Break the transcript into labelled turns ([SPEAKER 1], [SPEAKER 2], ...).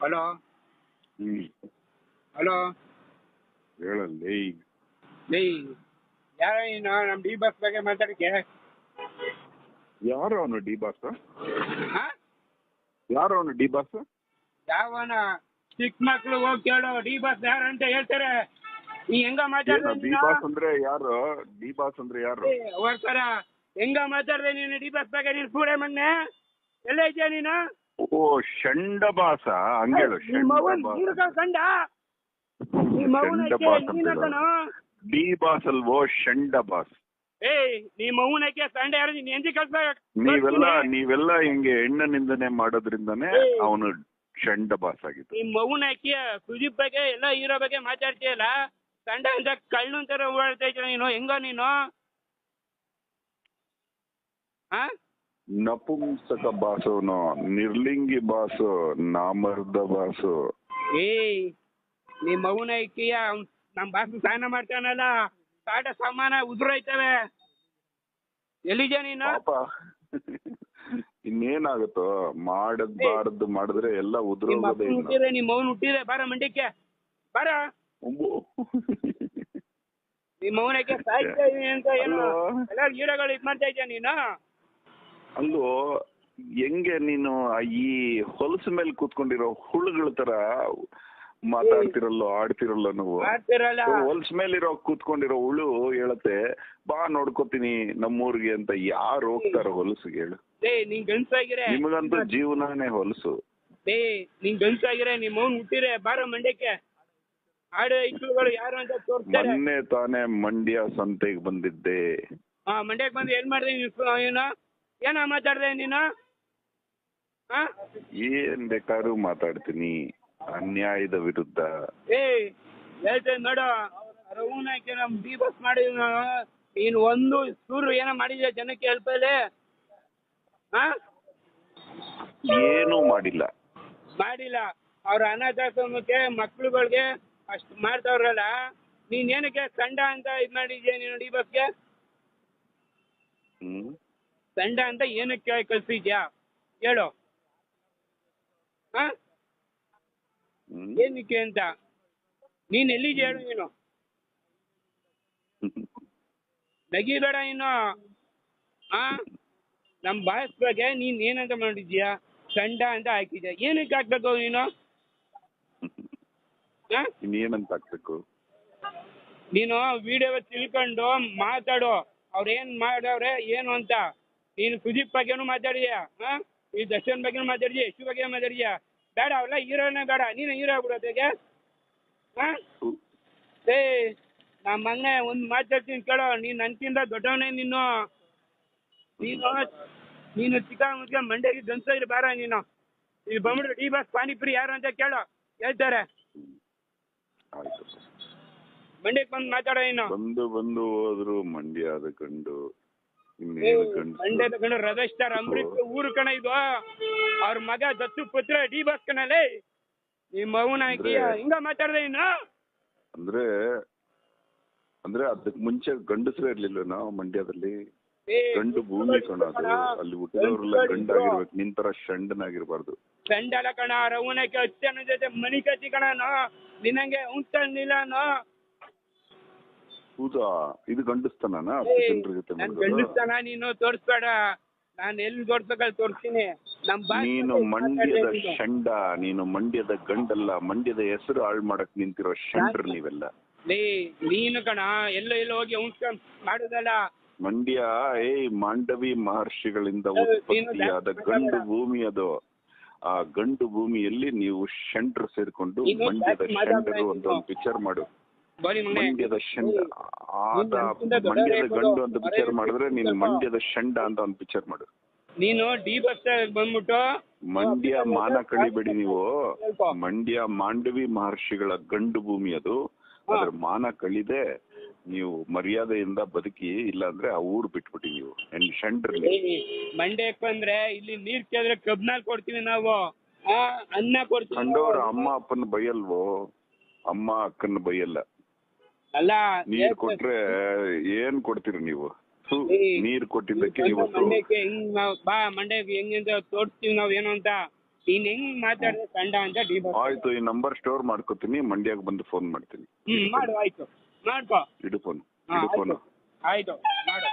[SPEAKER 1] Hello
[SPEAKER 2] ಹ್ಮ್.
[SPEAKER 1] Hello
[SPEAKER 2] ಹೇಳಲ್ಲಿ
[SPEAKER 1] ಏಯ್ ಯಾರ ನೀನು ನಮ್ಮ ಡಿ ಬಸ್ ಬಗ್ಗೆ ಮಾತಾಡಕ್ಕೆ
[SPEAKER 2] ಯಾರು ಅವನು ಡಿ ಬಾಸ್
[SPEAKER 1] ಹಾ?
[SPEAKER 2] ಯಾರು ಅವನು ಡಿ ಬಾಸ್
[SPEAKER 1] ಯಾವನ ಚಿಕ್ಕ ಮಕ್ಳು ಹೋಗಿ ಕೇಳೋ ಡಿ ಬಸ್ ಯಾರು ಅಂತ ಹೇಳ್ತಾರೆ. ನೀ ಹೆಂಗ ಮಾತಾಡ್ದೆ
[SPEAKER 2] ಡಿ
[SPEAKER 1] ನೀನು?
[SPEAKER 2] ಬಾಸ್ ಅಂದ್ರೆ ಯಾರು? ಡಿ ಬಾಸ್ ಅಂದ್ರೆ ಯಾರು?
[SPEAKER 1] ಏ, ಹೊರ್ತರ ಹೆಂಗ ಮಾತಾಡ್ದೆ ನೀನು ಡಿ ಬಸ್ ಬಗ್ಗೆ ನೀನು ಕೂಡೆ ಮೊನ್ನೆ ಎಲ್ಲ ಇದೆಯಾ ನೀನು?
[SPEAKER 2] ಓ ಷಂಡಬಾಸ ಹಂಗೇಳು
[SPEAKER 1] ನಿಮ್ಮ
[SPEAKER 2] ಬಾಸ್
[SPEAKER 1] ನೀನು ಕಂಡ ನಿಮ್ಮ ಮಗನ
[SPEAKER 2] ಶಂಡ ಬಾಸ್ ಅಂತ
[SPEAKER 1] ನೀನು
[SPEAKER 2] ಹೇಳು.
[SPEAKER 1] ಕಣೋ
[SPEAKER 2] ಡಿ ಬಾಸ್ ಅಲ್ವೋ ಷಂಡಬಾಸ್
[SPEAKER 1] ಏಯ್ ನಿಮ್ಮ ಅವನಕ್ಕೆ ಸಂಡೆ ಯಾರು? ನೀನ್ ಎಂದಿ ಕಳ್ಸ್ಬೇಕು
[SPEAKER 2] ನೀವೆಲ್ಲ ನೀವೆಲ್ಲ ಹಿಂಗೆ ಹೆಣ್ಣ ನಿಂದನೆ ಮಾಡೋದ್ರಿಂದಾನೇ. ಅವನು ಶಂಡ ಬಾಸ್ ಆಗಿದ್ದು
[SPEAKER 1] ನಿಮ್ಮ ಮಗುನಕ್ಕೆ ಸುದೀಪ್ ಬಗ್ಗೆ ಎಲ್ಲ ಹೀರೋ ಬಗ್ಗೆ ಮಾತಾಡ್ತೀಯಲ್ಲ? ಸಂಡ ಅಂತ ಕಳ್ಳು ಅಂತಾರ ಓಡಾಡ್ತಾ ಇದ್ದೀರ ನೀನು? ಹೆಂಗ ನೀನು? ಹಾ
[SPEAKER 2] ನಪುಂಸಕ ಬಾಸೋನು ನಿರ್ಲಿಂಗಿ ಬಾಸು ನಾಮರ್ದ ಬಾಸು
[SPEAKER 1] ಏಯ್ ನಿಮ್ಮ ಮಗುನಕ್ಕಿಯ ನಮ್ಮ ಬಾಸು ಸ್ನಾನ ಮಾಡ್ತಾನಲ್ಲ ಕಾಟ ಸಮಾನ ಉದುರೈತವೆ. ಎಲ್ಲಿದ್ಯಾ ನೀನ?
[SPEAKER 2] ಪಾಪ. ಇನ್ನೇನಾಗುತ್ತೋ ಬಾರದ್ ಮಾಡಿದ್ರೆ ಎಲ್ಲ ಉದುರ
[SPEAKER 1] ನಿಮ್
[SPEAKER 2] ಮಗನ್
[SPEAKER 1] ಹುಟ್ಟಿದ್ರೆ ಮಗನ ಹುಟ್ಟಿದ್ರೆ ಬಾರ ಮಂಡ್ಯಕ್ಕೆ ಬಾರ. ನಿಮ್ ಸಾಯ್ತಾ ಇದೀನಿ ಅಂತ ಏನು? ಎಲ್ಲ ಹೀರೋಗಳು ಇದ್ ಮಾಡ್ತಾ ಇದ್ಯಾ ನೀನು?
[SPEAKER 2] ಅಲ್ಲೋ ಹೆಂಗೆ ನೀನು ಈ ಹೊಲಸ ಮೇಲೆ ಕೂತ್ಕೊಂಡಿರೋ ಹುಳುಗಳ ತರ ಮಾತಾಡ್ತಿರಲ್ಲೋ ಆಡ್ತಿರಲ್ಲೋ ನೀವು? ಹೊಲಸ ಮೇಲಿರೋ ಕೂತ್ಕೊಂಡಿರೋ ಹುಳು ಹೇಳತ್ತೆ ಬಾ ನೋಡ್ಕೋತೀನಿ ನಮ್ಮೂರಿಗೆ ಅಂತ ಯಾರು ಹೋಗ್ತಾರ ಹೊಲಸಿಗೆ ಹೇಳು. ನಿಮಗಂತೂ ಜೀವನನೇ ಹೊಲಸು.
[SPEAKER 1] ನೀನ್ ಗಂಡ್ಸಾಗಿರೆ ನಿಮ್ಮ ಮೌನ್ ಹುಟ್ಟಿರೆ ಬಾರ ಮಂಡ್ಯಕ್ಕೆ. ಆಡ ಇಕ್ಕಳುಗಳು ಯಾರು ಅಂತ ತೋರಿಸ್ತಾರೆ.
[SPEAKER 2] ಮೊನ್ನೆ ತಾನೇ ಮಂಡ್ಯ ಸಂತೆಗೆ ಬಂದಿದ್ದೆ.
[SPEAKER 1] ಹಾ ಮಂಡ್ಯಕ್ಕೆ ಬಂದು ಏನ್ ಮಾಡ್ದೆ ಏನು ಏನ ಮಾತಾಡ್ದೆ ನೀನು? ಹಾ
[SPEAKER 2] ಏನ್ ಬೇಕಾದ್ರೂ ಮಾತಾಡ್ತೀನಿ. ಅನ್ಯಾಯದ ವಿರುದ್ಧ.
[SPEAKER 1] ಏಯ್ ಹೇಳ್ತೇನೆ ನೋಡು. ರಘುನಾಯ್ಕೆ ನಮ್ ಬಿ ಬಸ್ ಮಾಡಿದ್ವಿ ನಾವು ನೀನು ಒಂದು ಸೂರು ಏನೋ ಮಾಡಿದ್ಯಾ ಜನಕ್ಕೆ ಹೆಲ್ಪ್ ಅಲ್ಲಿ ಹಾ
[SPEAKER 2] ಏನೂ ಮಾಡಿಲ್ಲ.
[SPEAKER 1] ಮಾಡಿಲ್ಲ. ಅವ್ರ ಅನಾಥಾಶ್ರಮಕ್ಕೆ ಮಕ್ಳುಗಳಿಗೆ ಅಷ್ಟು ಮಾಡ್ತಾವ್ರಲ್ಲ ನೀನ್ ಏನಕ್ಕೆ ಕಂಡ ಅಂತ ಇದ್ ಮಾಡಿದ್ಯಾ ನೀನು ಡಿ ಬಸ್ಗೆ?
[SPEAKER 2] ಹ್ಮ್.
[SPEAKER 1] ಸಂಡ ಅಂತ ಏನಕ್ಕೆ ಕಳ್ಸಿದ್ಯಾ? ಹೇಳು. ಹಾ? ಏನಕ್ಕೆ ಅಂತ? ನೀನ್ ಎಲ್ಲಿದ್ಯಾ ಹೇಳು ನೀನು? ನಗಿಬೇಡ ಇನ್ನು ಆ ನಮ್ ಬಾಸ್ ಬಗ್ಗೆ ನೀನ್ ಏನಂತ ಮಾಡಿದ್ಯಾ? ಸಂಡ ಅಂತ ಹಾಕಿದ್ಯಾ? ಏನಕ್ಕೆ ಹಾಕ್ಬೇಕು ನೀನು?
[SPEAKER 2] ಏನಂತ ಹಾಕ್ಬೇಕು?
[SPEAKER 1] ನೀನು ವಿಡಿಯೋ ತಿಳ್ಕೊಂಡು ಮಾತಾಡು. ಅವ್ರು ಏನ್ ಮಾಡವ್ರೆ ಏನು ಅಂತ? ನೀನು ಸುದೀಪ್ ಬಗ್ಗೆನು ಮಾತಾಡಿದ್ಯಾ? ಹಾ? ಈ ದರ್ಶನ್ ಬಗ್ಗೆನು ಮಾತಾಡಿದ್ಯಾ? ಯಶು ಬಗ್ಗೆ ಮಾತಾಡಿದ್ಯಾ? ಬೇಡ ಅವೆಲ್ಲ ಹೀರೋನೇ ಬೇಡ. ನೀನು ಹೀರೋ ಆಗ್ಬಿಡೋದಕ್ಕೆ ಹಾ? ಏ ನಮ್ಮ ಮಗನೇ ಒಂದು ಮಾತಾಡ್ತೀನಿ ಕೇಳೋ. ನೀನು ನನ್ಕಿಂತ ದೊಡ್ಡವನೇ ನೀನು. ನೀನು ನೀನು ಚಿಕ್ಕ ಮುಚ್ಕ ಮಂಡ್ಯಗೆ ಗಂಟು ಬಾರ ನೀನು. ಇಲ್ಲಿ ಬಂದ್ಬಿಟ್ಟು ಡಿ ಬಸ್ ಪಾನಿಪುರಿ ಯಾರು ಅಂತ ಕೇಳೋ. ಹೇಳ್ತಾರೆ. ಮಂಡ್ಯಕ್ಕೆ ಬಂದು ಮಾತಾಡೋ ನೀನು.
[SPEAKER 2] ಬಂದು ಬಂದು ಹೋದ್ರು ಮಂಡ್ಯ ಕಂಡು.
[SPEAKER 1] ಕಣ ರಮೇಶ್ ಸ್ಟಾರ್ ಅಂಬರೀಶ್ ಊರು ಕಣ ಇದು? ಅವ್ರ ಮಗ ದತ್ತು ಪುತ್ರ ಡಿ ಬಸ್ ಕಣಲೇ ನಿಮ್ಮ
[SPEAKER 2] ಅಂದ್ರೆ-
[SPEAKER 1] ಹಿಂಗ ಮಾತಾಡ್ದೆ ಇನ್ನು?
[SPEAKER 2] ಅಂದ್ರೆ ಅಂದ್ರೆ ಅದಕ್ ಮುಂಚೆ ಗಂಡಸರೇ ಇರ್ಲಿಲ್ಲ ನಾವು ಮಂಡ್ಯದಲ್ಲಿ? ಗಂಡು ಭೂಮಿ ಕಣ ಅದು. ಅಲ್ಲಿ ಹುಟ್ಟಿದವರೆಲ್ಲ ಗಂಡಾಗಿರ್ಬೇಕು. ನಿನ್ ತರ ಷಂಡನಾಗಿರ್ಬಾರ್ದು.
[SPEAKER 1] ಷಂಡಲ ಕಣ ರವಣಕ್ಕೆ ಅಚ್ಚನ ಜೊತೆ ಮಣಿ ಕತ್ತಿ ಕಣನು ನಿನಂಗೆ ಉಂಟನಿಲ್ಲನು
[SPEAKER 2] ಹೌದಾ ಇದು ಗಂಡಸ್ತನ ಜನರ ಜೊತೆ
[SPEAKER 1] ನನ್? ಗಂಡಸ್ತಾನ ನೀನು? ತೋರಿಸ್ಬೇಡ. ನಾನು ಎಲ್ಲಿ ತೋರ್ಸ್ಬೇಕಲ್ಲಿ ತೋರಿಸ್ತೀನಿ. ನಮ್ ಬಾಸ್
[SPEAKER 2] ನೀನು ಮಂಡ್ಯದ
[SPEAKER 1] ಮಾತಾಡ್ದೆ ನೀನು.
[SPEAKER 2] ಷಂಡ ನೀನು ಮಂಡ್ಯದ ಗಂಡಲ್ಲ ಮಂಡ್ಯದ ಹೆಸರು ಹಾಳು ಮಾಡಕ್ ನಿಂತಿರೋ ಷಂಡ್ರು ನೀವೆಲ್ಲ.
[SPEAKER 1] ಲೇ ನೀನು ಕಣ ಎಲ್ಲೋ ಎಲ್ಲೋ ಹೋಗಿ ಉಂಟ್ಕೊಂಡ್ ಮಾಡುದಲ್ಲ.
[SPEAKER 2] ಮಂಡ್ಯ ಏಯ್ ಮಾಂಡವಿ ಮಹರ್ಷಿಗಳಿಂದ
[SPEAKER 1] ಹೌದು, ನೀನು
[SPEAKER 2] ಉತ್ಪತ್ತಿಯಾದ
[SPEAKER 1] ಜಾಸ್ತಿ
[SPEAKER 2] ಗಂಡು. ಭೂಮಿ ಅದು. ಆ ಗಂಡು ಭೂಮಿಯಲ್ಲಿ ನೀವು ಷಂಡ್ರು ಸೇರ್ಕೊಂಡು
[SPEAKER 1] ನೀನು
[SPEAKER 2] ಮಂಡ್ಯದ
[SPEAKER 1] ಜಾಸ್ತಿ
[SPEAKER 2] ಷಂಡರು ಅಂತ. ಒಂದು ಪಿಕ್ಚರ್ ಮಾಡು.
[SPEAKER 1] ಬನ್ನಿ
[SPEAKER 2] ಮಂಡ್ಯದ ಶಂಡ. ಆದ ಮಂಡ್ಯದ ಗಂಡು ಅಂತ ಪಿಕ್ಚರ್ ಮಾಡಿದ್ರೆ ನೀನು ಮಂಡ್ಯದ ಶಂಡ ಅಂತ ಒಂದು ಪಿಕ್ಚರ್ ಮಾಡು.
[SPEAKER 1] ನೀನು ಡಿ ಬಸ್ ಬಂದ್ಬಿಟ್ಟು
[SPEAKER 2] ಮಂಡ್ಯ ಮಾನ ಕಳಿಬೇಡಿ ನೀವು. ಮಂಡ್ಯ ಮಾಂಡವಿ ಮಹರ್ಷಿಗಳ ಗಂಡು ಭೂಮಿ ಅದು. ಅದ್ರ ಮಾನ ಕಳಿದೆ. ನೀವು ಮರ್ಯಾದೆಯಿಂದ ಬದುಕಿ ಇಲ್ಲಾಂದ್ರೆ ಆ ಊರು ಬಿಟ್ಬಿಡಿ ನೀವು.
[SPEAKER 1] ಏಯ್, ಮಂಡ್ಯಕ್ಕೆ ಬಂದ್ರೆ ಇಲ್ಲಿ ನೀರ್ ಕೇಳಿದ್ರೆ ಕಬ್ನಾಲ್ ಕೊಡ್ತೀವಿ ನಾವು. ಅನ್ನ ಕೊಡ್ತೀವಿ
[SPEAKER 2] ಕಂಡವ್ರ ಅಮ್ಮ ಅಪ್ಪನ ಬೈಯಲ್ವೋ? ಅಮ್ಮ ಅಕ್ಕನ ಬೈಯಲ್ಲ.
[SPEAKER 1] ಅಲ್ಲ
[SPEAKER 2] ನೀರ್ ಕೊಟ್ರೆ ಏನ್ ಕೊಡ್ತೀರಿ ನೀವು? ನೀರ್ ಕೊಟ್ಟಿದ್ದಕ್ಕೆ
[SPEAKER 1] ಮಂಡ್ಯಕ್ಕೆ ಹಿಂಗ್ ನಾವ್ ಬಾ ಮಂಡ್ಯಕ್ಕೆ ಹೆಂಗಿಂದ ಅಂತ ತೋರಿಸ್ತೀವಿ ನಾವ್ ಏನು ಅಂತ. ನೀನ್ ಹೆಂಗ್ ಮಾತಾಡಿದ್ರೆ ಕಂಡ ಅಂತ ಡಿ
[SPEAKER 2] ಆಯ್ತು ಈ ನಂಬರ್ ಸ್ಟೋರ್ ಮಾಡ್ಕೋತೀನಿ ಮಂಡ್ಯಕ್ಕೆ ಬಂದು ಫೋನ್ ಮಾಡ್ತೀನಿ.
[SPEAKER 1] ಹ್ಮ್ ಮಾಡು ಆಯ್ತು. ಮಾಡ್ಕೋ.
[SPEAKER 2] ಇಡು ಫೋನ್ ಇಡು ಫೋನ್
[SPEAKER 1] ಆಯ್ತು. ಆಯ್ತು ಮಾಡು.